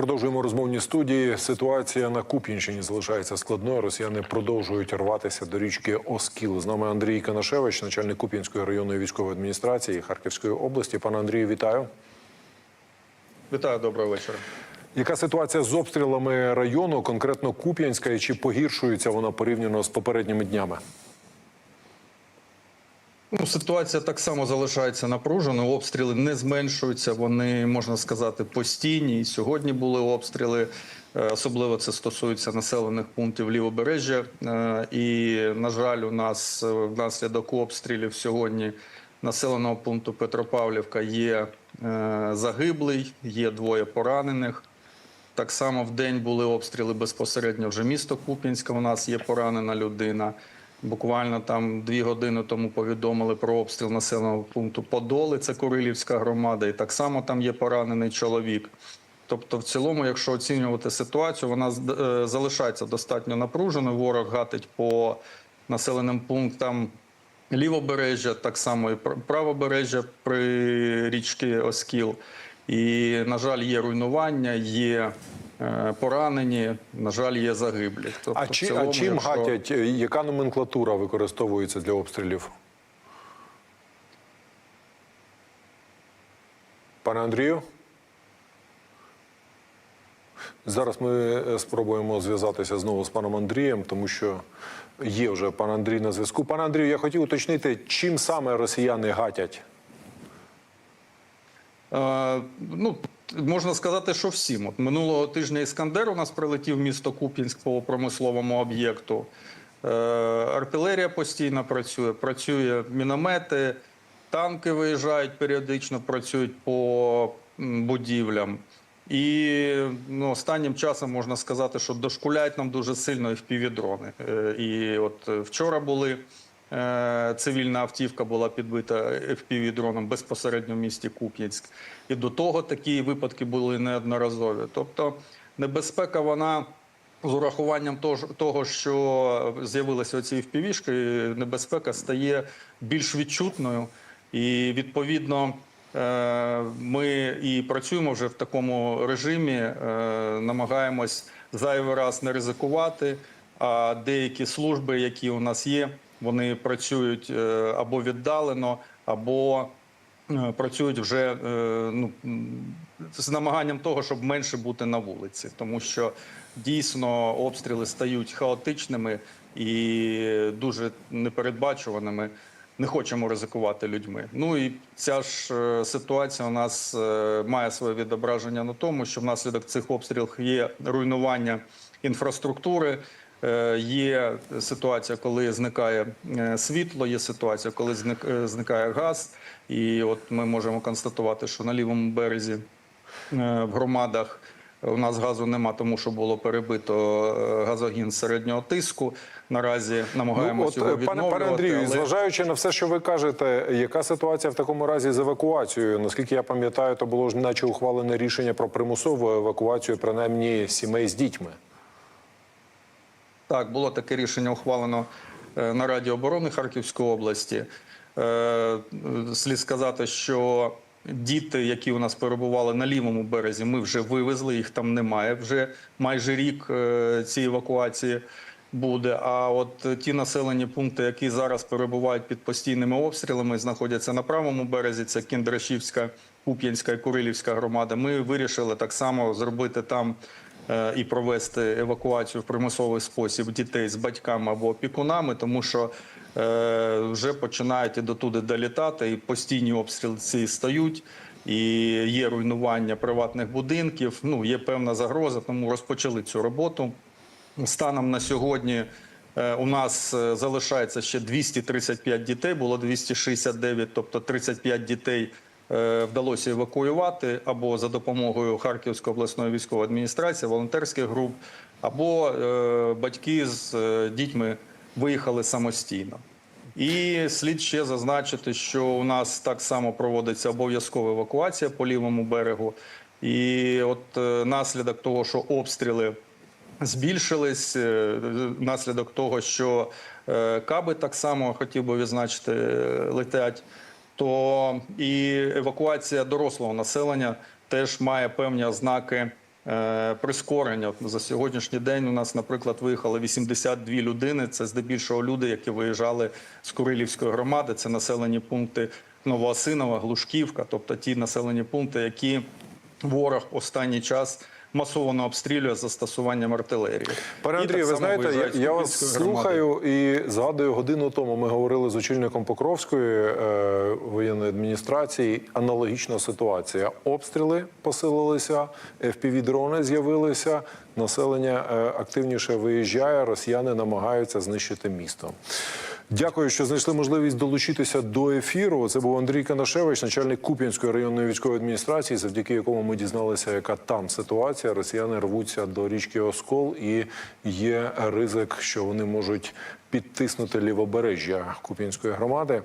Продовжуємо розмовні студії. Ситуація на Куп'янщині залишається складною. Росіяни продовжують рватися до річки Оскіл. З нами Андрій Канашевич, начальник Куп'янської районної військової адміністрації Харківської області. Пане Андрію, вітаю. Вітаю, доброго вечора. Яка ситуація з обстрілами району, конкретно Куп'янська, і чи погіршується вона порівняно з попередніми днями? Ну, ситуація так само залишається напруженою. Обстріли не зменшуються. Вони можна сказати постійні. І сьогодні були обстріли. Е, Особливо це стосується населених пунктів лівобережжя. Е, І на жаль, у нас е, внаслідок обстрілів сьогодні населеного пункту Петропавлівка є загиблий, є двоє поранених. Так само в день були обстріли безпосередньо вже місто Куп'янська. У нас є поранена людина. Буквально там дві години тому повідомили про обстріл населеного пункту Подоли, це Курилівська громада, і так само там є поранений чоловік. Тобто, в цілому, якщо оцінювати ситуацію, вона е, залишається достатньо напруженою. Ворог гатить по населеним пунктам лівобережжя, так само і пр- правобережжя при річці Оскіл. І, на жаль, є руйнування, є поранені, на жаль, є загиблі. Тобто, А, чи, цілому, а чим якщо- гатять? Е, Яка номенклатура використовується для обстрілів? Пане Андрію? Зараз ми е, спробуємо зв'язатися знову з паном Андрієм, тому що є вже пан Андрій на зв'язку. Пане Андрію, я хотів уточнити, чим саме росіяни гатять? Е, ну, можна сказати, що всім. От минулого тижня Іскандер у нас прилетів в місто Куп'янськ по промисловому об'єкту. Е, артилерія постійно працює, працює міномети, танки виїжджають періодично, працюють по будівлям. І ну, останнім часом можна сказати, що дошкуляють нам дуже сильно FPV-дрони. Е, І от е, вчора були цивільна автівка була підбита FPV-дроном безпосередньо в місті Куп'янськ. І до того такі випадки були неодноразові. Тобто небезпека вона. З урахуванням того, того, що з'явилися оці впівішки, небезпека стає більш відчутною, і відповідно е, ми і працюємо вже в такому режимі, е, намагаємось зайвий раз не ризикувати. А деякі служби, які у нас є, вони працюють е, або віддалено, або е, працюють вже е, ну, з намаганням того, щоб менше бути на вулиці, тому що дійсно обстріли стають хаотичними і дуже непередбачуваними. Не хочемо ризикувати людьми. Ну і ця ж ситуація у нас має своє відображення на тому, що внаслідок цих обстрілів є руйнування інфраструктури. Е, Є ситуація, коли зникає е, світло, є ситуація, коли е, зникає газ. І от ми можемо констатувати, що на лівому березі в громадах у нас газу нема, тому що було перебито газогін середнього тиску. Наразі намагаємося Ну, його от, пане, пане Андрію, але- зважаючи на все, що ви кажете, яка ситуація в такому разі з евакуацією? Наскільки я пам'ятаю, то було ж наче ухвалене рішення про примусову евакуацію, принаймні сімей з дітьми. Так, було таке рішення ухвалено е, на Раді оборони Харківської області. Е, Слід сказати, що діти, які у нас перебували на лівому березі, ми вже вивезли, їх там немає. Вже майже рік е, цієї евакуації буде. А от ті населені пункти, які зараз перебувають під постійними обстрілами, знаходяться на правому березі. Це Кіндрашівська, Куп'янська і Курилівська громада. Ми вирішили так само зробити там і провести евакуацію в примусовий спосіб дітей з батьками або опікунами, тому що е, вже починають і дотуди долітати, і постійні обстріли стають. І є руйнування приватних будинків. Ну є певна загроза, тому розпочали цю роботу. Станом на сьогодні е, у нас е, залишається ще 235 дітей, було 269, тобто 35 дітей е, вдалося евакуювати або за допомогою Харківської обласної військової адміністрації, волонтерських груп, або е, батьки з е, дітьми виїхали самостійно. І слід ще зазначити, що у нас так само проводиться обов'язкова евакуація по лівому берегу. І от е, наслідок того, що обстріли збільшились, е, наслідок того, що е, каби так само хотів би відзначити, е, летять, то і евакуація дорослого населення теж має певні ознаки е, прискорення. За сьогоднішній день у нас, наприклад, виїхало 82 людини. Це здебільшого люди, які виїжджали з Курилівської громади. Це населені пункти Новоосинова, Глушківка, тобто ті населені пункти, які ворог останній час масово обстрілює застосуванням артилерії. Пане Андрію, ви знаєте, я, я вас громади. слухаю і згадую годину тому. Ми говорили з очільником Покровської е, воєнної адміністрації. Аналогічна ситуація. Обстріли посилилися, fpv дрони з'явилися. Населення е, активніше виїжджає. Росіяни намагаються знищити місто. Дякую, що знайшли можливість долучитися до ефіру. Це був Андрій Канашевич, начальник Куп'янської районної військової адміністрації, завдяки якому ми дізналися, яка там ситуація. Росіяни рвуться до річки Оскол, і є ризик, що вони можуть підтиснути лівобережжя Куп'янської громади.